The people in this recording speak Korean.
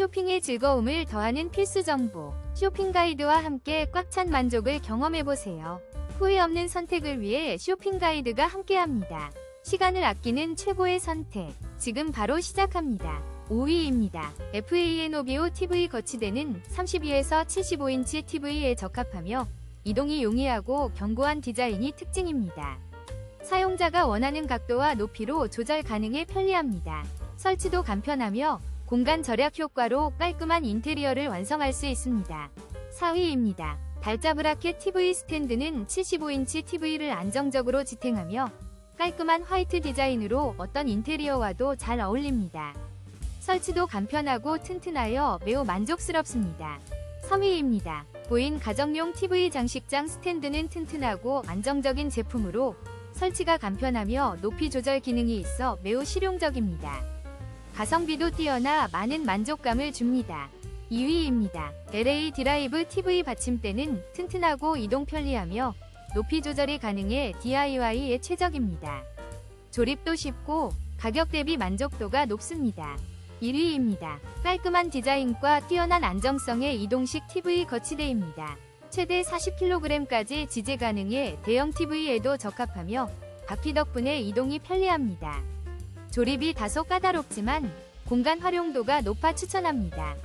쇼핑의 즐거움을 더하는 필수 정보. 쇼핑 가이드와 함께 꽉 찬 만족을 경험해보세요. 후회 없는 선택을 위해 쇼핑 가이드가 함께합니다. 시간을 아끼는 최고의 선택. 지금 바로 시작합니다. 5위입니다. FANOBO TV 거치대는 32에서 75인치 TV에 적합하며 이동이 용이하고 견고한 디자인이 특징입니다. 사용자가 원하는 각도와 높이로 조절 가능해 편리합니다. 설치도 간편하며 공간 절약 효과로 깔끔한 인테리어를 완성할 수 있습니다. 4위입니다. 달자 브라켓 TV 스탠드는 75인치 TV를 안정적으로 지탱하며 깔끔한 화이트 디자인으로 어떤 인테리어와도 잘 어울립니다. 설치도 간편하고 튼튼하여 매우 만족스럽습니다. 3위입니다. 보인 가정용 TV 장식장 스탠드는 튼튼하고 안정적인 제품으로 설치가 간편하며 높이 조절 기능이 있어 매우 실용적입니다. 가성비도 뛰어나 많은 만족감을 줍니다. 2위입니다. LA 드라이브 TV 받침대는 튼튼하고 이동 편리하며 높이 조절이 가능해 DIY에 최적입니다. 조립도 쉽고 가격 대비 만족도가 높습니다. 1위입니다. 깔끔한 디자인과 뛰어난 안정성의 이동식 TV 거치대입니다. 최대 40kg까지 지지 가능해 대형 TV에도 적합하며 바퀴 덕분에 이동이 편리합니다. 조립이 다소 까다롭지만 공간 활용도가 높아 추천합니다.